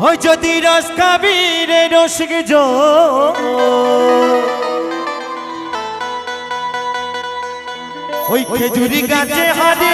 ওই যদি রস কাবিরে রসিক জো। ওই খেজুরি গাছে হারে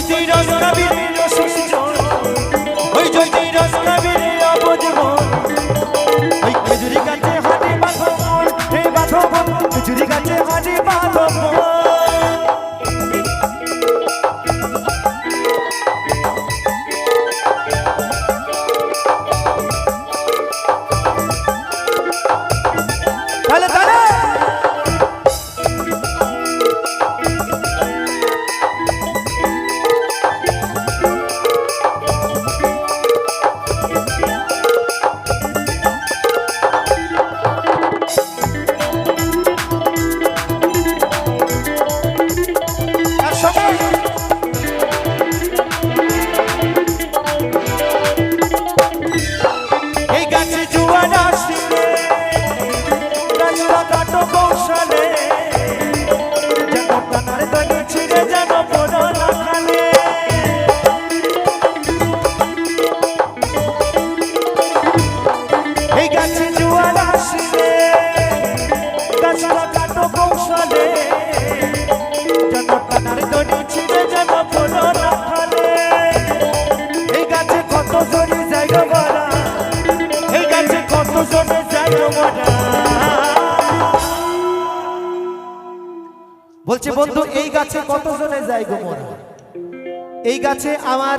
ওই জ্যোতি বলছে বন্ধু এই গাছে কত জনে যায় গো মোরা এই গাছে আমার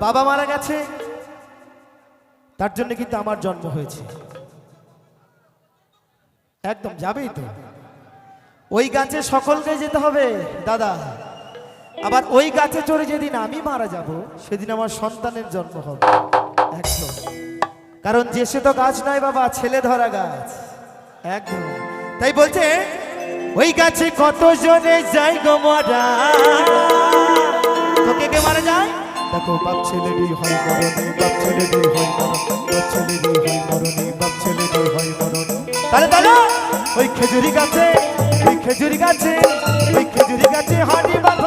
বাবা মারা গেছে। তার জন্য কিন্তু আমার জন্ম হয়েছে। একদম যাবেই তো। ওই গাছে সকলকে যেতে হবে দাদা। আবার ওই গাছে চড়ে যেদিন আমি মারা যাব সেদিন আমার সন্তানের জন্ম হবে। একদম। কারণ যে সে তো গাছ নয় বাবা ছেলে ধরা গাছ। একদম। তাই বলছে ওই গাছে কত জনে যাই গো মরা? তোকে কে মারা যায়? দেখো বাপ ছেলেরই হয় মরণে বাপ ছেলেরই হয় মরণ বাপ ছেলেরই হয় মরণে বাপ ছেলেরই হয় মরণ। তাহলে তাহলে ওই খেজুরি গাছে ওই খেজুরি গাছে ওই খেজুরি গাছে হানি বাঁধো।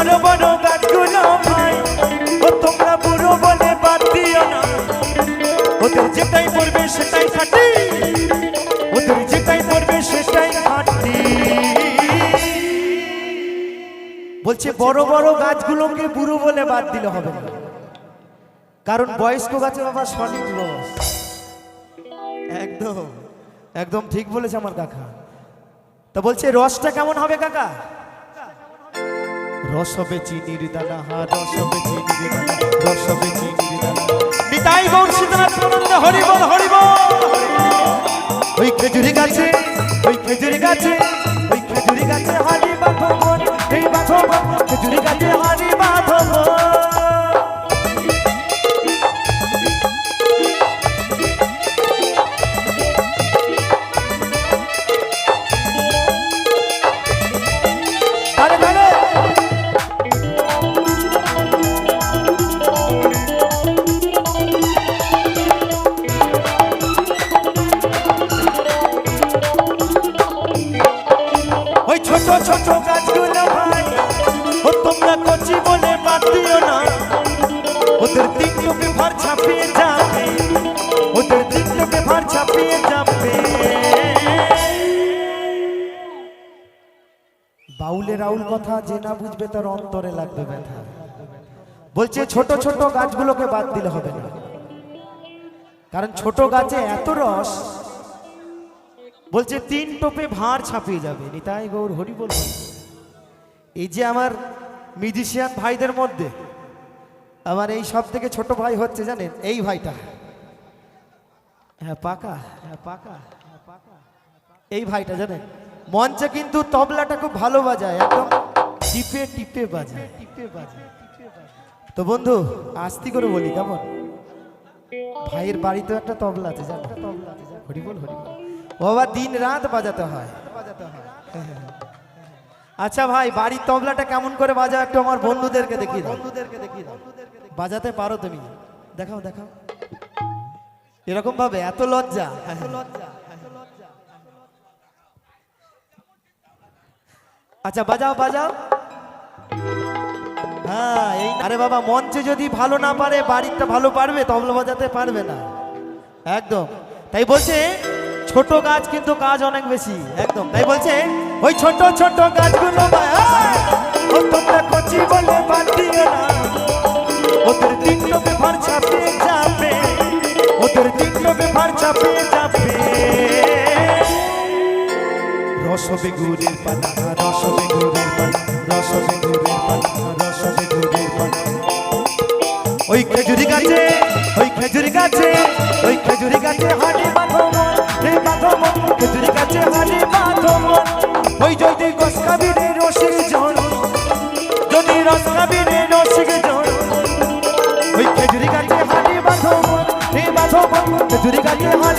বড় বড় ও তোমরা বুড়ো বলে বাদ দিও না। ওদের যেটাই পড়বে সেটাই খাটি। ওদের যেটাই পড়বে সেটাই খাটি। বলছে, বড় বড় গাছগুলোকে বুড়ো বলে বাদ দিলে হবে না। কারণ বয়স্ক গাছে বাবা সঠিক রস একদম একদম ঠিক বলেছে আমার কাকা। তা বলছে, রসটা কেমন হবে কাকা? রস হবে চিনির দানা, হা, রসবে চিনির দানা, রসবে চিনির দানা। নিতাই সীতানাথ প্রবন্ধ হরি বল হরি বল ওই খেজুরি গাছে, ওই খেজুরি গাছে ছোট গাছগুলো ভাই। ও, তোমরা কচি বলে বাদ দিও না। ওদের দিক তোকে ভার ছাপিয়ে যাবে। ওদের দিক ভার ছাপিয়ে যাবে। বাউলে রাউল কথা যে না বুঝবে তার অন্তরে লাগবে ব্যথা। বলছে ছোট ছোট গাছগুলোকে বাদ দিলে হবে না। কারণ ছোট গাছে এত রস বলছে, তিন টোপে ভাঁড় ছাপিয়ে যাবে। নিতাই গৌর হরি বল এই যে আমার মিউজিশিয়ান ভাইদের মধ্যে, আমার এই সব থেকে ছোট ভাই হচ্ছে জানেন, এই ভাইটা। হ্যাঁ পাকা হ্যাঁ পাকা হ্যাঁ পাকা, এই ভাইটা জানেন। মঞ্চে কিন্তু তবলাটা খুব ভালো বাজায়, একদম টিপে টিপে বাজায়। টিপে বাজায় তো বন্ধু, আস্তি করে বলি, কেমন? ভাইয়ের বাড়িতেও একটা তবলা আছে জানো তবলা আছে জানো? হরি আবার দিন রাত বাজাতে হয়। আচ্ছা ভাই, বাড়ির তবলাটা কেমন করে বাজাও একটু আমার বন্ধুদেরকে দেখি বন্ধুদেরকে দেখি বাজাতে পারো তুমি। দেখাও দেখাও। এরকম ভাবে, এত লজ্জা। আচ্ছা বাজাও বাজাও। হ্যাঁ এই আরে বাবা, মঞ্চে যদি ভালো না পারে বাড়িটা ভালো পারবে, তবলা বাজাতে পারবে না। একদম। তাই বলছে ছোট গাছ কিন্তু কাজ অনেক বেশি, একদম। তাই বলছে, ওই ছোট ছোট গাছগুলো তোমরা ওই খেজুরি গাছে, ওই খেজুরি গাছে লাগে